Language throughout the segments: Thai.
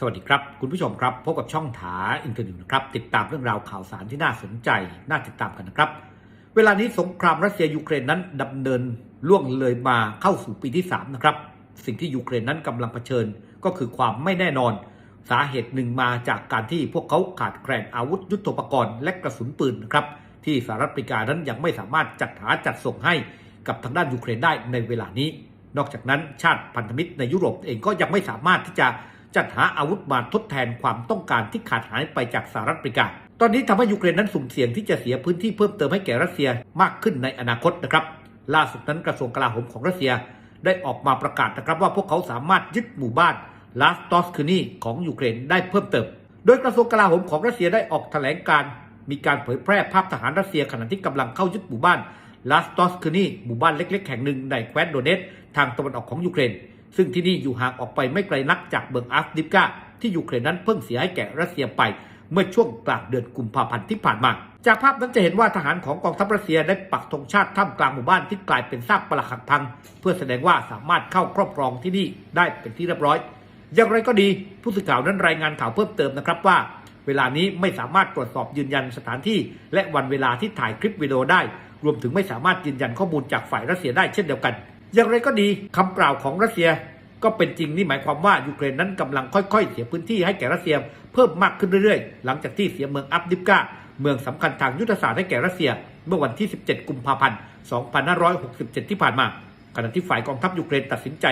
สวัสดีครับ คุณผู้ชมครับ พบกับช่องถาอินเทอร์เน็ตนะครับ ติดตามเรื่องราวข่าวสารที่น่าสนใจ น่าติดตามกันนะครับ เวลานี้สงครามรัสเซียยูเครนนั้นดำเนินล่วงเลยมาเข้าสู่ปีที่ 3 นะครับ สิ่งที่ยูเครนนั้นกำลังเผชิญก็คือความไม่แน่นอน สาเหตุหนึ่งมาจากการที่พวกเขาขาดแคลนอาวุธยุทโธปกรณ์และกระสุนปืนนะครับ ที่สหรัฐอเมริกานั้นยังไม่สามารถจัดหาจัดส่งให้กับทางด้านยูเครนได้ในเวลานี้ นอกจากนั้นชาติพันธมิตรในยุโรปเองก็ยังไม่สามารถที่จะ จัดหาอาวุธมาทดแทนความต้องการที่ขาดหายไปจากสหรัฐอเมริกา ตอนนี้ทำให้ยูเครนนั้นสุ่มเสี่ยงที่จะเสียพื้นที่เพิ่มเติมให้แก่รัสเซียมากขึ้นในอนาคตนะครับ ล่าสุดนั้นกระทรวงกลาโหมของรัสเซียได้ออกมาประกาศนะครับว่าพวกเขาสามารถยึดหมู่บ้านลาสตอสคนีของยูเครนได้เพิ่มเติม โดยกระทรวงกลาโหมของรัสเซียได้ออกแถลงการ มีการเผยแพร่ภาพทหารรัสเซียขณะที่กำลังเข้ายึดหมู่บ้านลาสตอสคนีหมู่บ้านเล็ก ๆ แห่งหนึ่งในแคว้นโดเนตทางตะวันออกของยูเครน ซึ่งที่นี่อยู่ห่างออกไปไม่ไกลนักจากเมืองอัฟดิฟกาที่ยูเครนนั้นเพิ่งเสียให้แก่รัสเซียไปเมื่อช่วงกลางเดือนกุมภาพันธ์ที่ผ่านมา จากภาพนั้นจะเห็นว่าทหารของกองทัพรัสเซียได้ปักธงชาติท่ามกลางหมู่บ้านที่กลายเป็นซากปรักหักพัง เพื่อแสดงว่าสามารถเข้าครอบครองที่นี่ได้เป็นที่เรียบร้อย อย่างไรก็ดีผู้สื่อข่าวนั้นรายงานข่าวเพิ่มเติมนะครับว่า เวลานี้ไม่สามารถตรวจสอบยืนยันสถานที่ และวันเวลาที่ถ่ายคลิปวิดีโอได้ รวมถึงไม่สามารถยืนยันข้อมูลจากฝ่ายรัสเซียได้เช่นเดียวกัน อย่างไรก็ดีคำกล่าวของรัสเซียก็เป็นจริงนี่หมายความว่ายูเครนนั้นกำลังค่อยๆ เสียพื้นที่ให้แก่รัสเซียเพิ่มมากขึ้นเรื่อยๆ หลังจากที่เสียเมืองอัฟดิฟกาเมืองสำคัญทางยุทธศาสตร์ให้แก่รัสเซีย เมื่อวันที่ 17 กุมภาพันธ์ 2567 ที่ผ่านมา ขณะที่ฝ่ายกองทัพยูเครนตัดสินใจ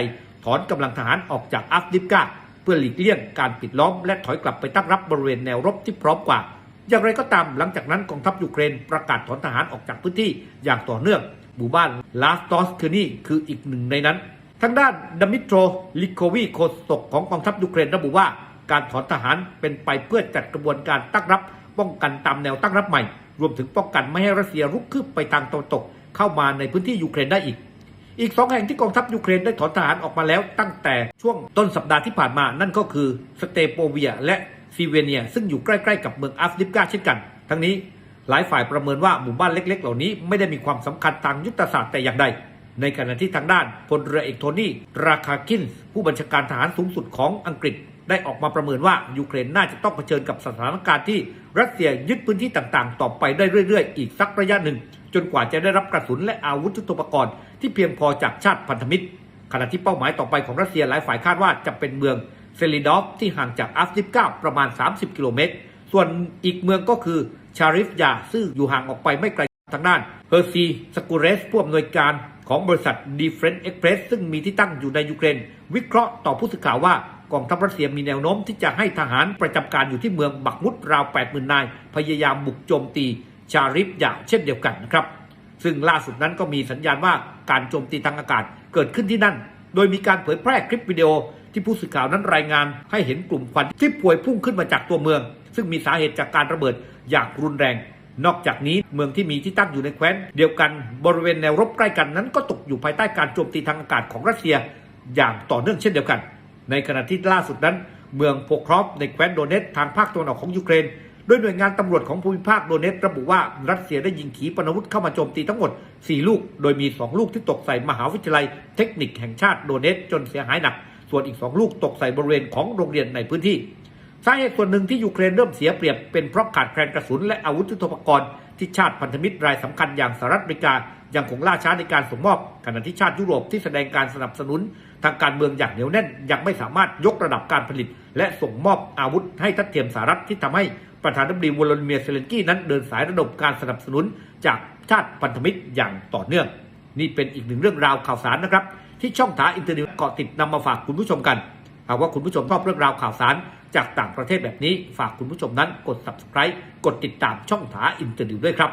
ถอนกำลังทหารออกจากอัฟดิฟกาเพื่อหลีกเลี่ยงการปิดล้อมและถอยกลับไปตั้งรับบริเวณแนวรบที่พร้อมกว่า อย่างไรก็ตามหลังจากนั้นกองทัพยูเครนประกาศถอนทหารออกจากพื้นที่อย่างต่อเนื่อง หมู่บ้านลาสตอสคือนี่คืออีกหนึ่งในนั้น ทางด้านดมิโตรลิโควีโคศกของกองทัพยูเครนระบุว่า การถอนทหารเป็นไปเพื่อจัดกระบวนการตั้งรับ ป้องกันตามแนวตั้งรับใหม่ รวมถึงป้องกันไม่ให้รัสเซียรุกคืบไปทางตะวันตก เข้ามาในพื้นที่ยูเครนได้อีก อีกสองแห่งที่กองทัพยูเครนได้ถอนทหารออกมาแล้ว ตั้งแต่ช่วงต้นสัปดาห์ที่ผ่านมา นั่นก็คือสเตโปเวียและซีเวเนีย ซึ่งอยู่ใกล้ๆกับเมืองอัฟดิฟกาเช่นกัน ทั้งนี้ หลายฝ่ายประเมินว่าหมู่บ้านเล็ก ๆ เหล่านี้ไม่ได้มีความสำคัญทางยุทธศาสตร์แต่อย่างใด ในขณะที่ทางด้านพลเรือเอกโทนี่ ราคาคินส์ผู้บัญชาการทหารสูงสุดของอังกฤษ ได้ออกมาประเมินว่ายูเครนน่าจะต้องเผชิญกับสถานการณ์ที่รัสเซียยึดพื้นที่ต่างๆ ต่อไปได้เรื่อยๆ อีกสักระยะหนึ่ง จนกว่าจะได้รับกระสุนและอาวุธยุทโธปกรณ์ที่เพียงพอจากชาติพันธมิตร ขณะที่เป้าหมายต่อไปของรัสเซียหลายฝ่ายคาดว่าจะเป็นเมืองเซลิดอฟที่ห่างจากอัฟดิกาประมาณ 30 กิโลเมตร ส่วนอีกเมืองก็คือ ชาริฟยาซึ่งอยู่ห่างออกไปไม่ไกลทางด้านเฮอร์ซีสกูเรสผู้อำนวยการของบริษัทดีเฟรนต์เอ็กเพรสซึ่งมีที่ตั้งอยู่ในยูเครน วิเคราะห์ต่อผู้สื่อข่าวว่ากองทัพรัสเซียมีแนวโน้มที่จะให้ทหารประจำการอยู่ที่เมืองบักมุดราว 80,000 นาย พยายามบุกโจมตีชาริฟยาเช่นเดียวกันนะครับ ซึ่งล่าสุดนั้นก็มีสัญญาณว่าการโจมตีทางอากาศเกิดขึ้นที่นั่น โดยมีการเผยแพร่คลิปวิดีโอที่ผู้สื่อข่าวนั้นรายงาน ให้เห็นกลุ่มควันที่พวยพุ่งขึ้นมาจากตัวเมือง ซึ่งมีสาเหตุจากการระเบิด อย่างรุนแรง นอกจากนี้เมืองที่มีที่ตั้งอยู่ในแคว้น เดียวกันบริเวณแนวรบใกล้กันนั้น ก็ตกอยู่ภายใต้การโจมตีทางอากาศของรัสเซีย อย่างต่อเนื่องเช่นเดียวกัน ในขณะที่ล่าสุดนั้น เมืองโพครอฟในแคว้นโดเนตทางภาคตะวันออกของยูเครนโดยหน่วยงานตำรวจของภูมิภาคโดเนตระบุว่ารัสเซียได้ยิงขีปนาวุธเข้ามาโจมตีทั้งหมด 4 ลูก โดยมี 2 ลูกที่ตกใส่มหาวิทยาลัยเทคนิคแห่งชาติโดเนตจนเสียหายหนัก ส่วนอีก 2 ลูกตกใส่บริเวณของโรงเรียนในพื้นที่ สาเหตุส่วนหนึ่งที่ยูเครนเริ่มเสียเปรียบเป็นเพราะขาดแคลนกระสุนและอาวุธยุทโธปกรณ์ที่ชาติพันธมิตรรายสำคัญอย่างสหรัฐอเมริกายังคงล่าช้าในการส่งมอบขณะที่ชาติยุโรปที่แสดงการสนับสนุน ทางการเมืองอย่างเหนียวแน่น ยังไม่สามารถยกระดับการผลิต และส่งมอบอาวุธให้ทัดเทียมสหรัฐที่ทำให้ประธานาธิบดีวลาดิเมียร์เซเลนกี้นั้นเดินสายระดมการสนับสนุนจากชาติพันธมิตรอย่างต่อเนื่อง นี่เป็นอีกหนึ่งเรื่องราวข่าวสารนะครับ ที่ช่องถาอินเทอร์เน็ตเกาะติดนำมาฝากคุณผู้ชมกันหากว่าคุณผู้ชมชอบเรื่องราวข่าวสาร จากต่างประเทศแบบนี้ ฝากคุณผู้ชมนั้นกด subscribe กดติดตามช่องถาอินเตอร์ดิวด้วยครับ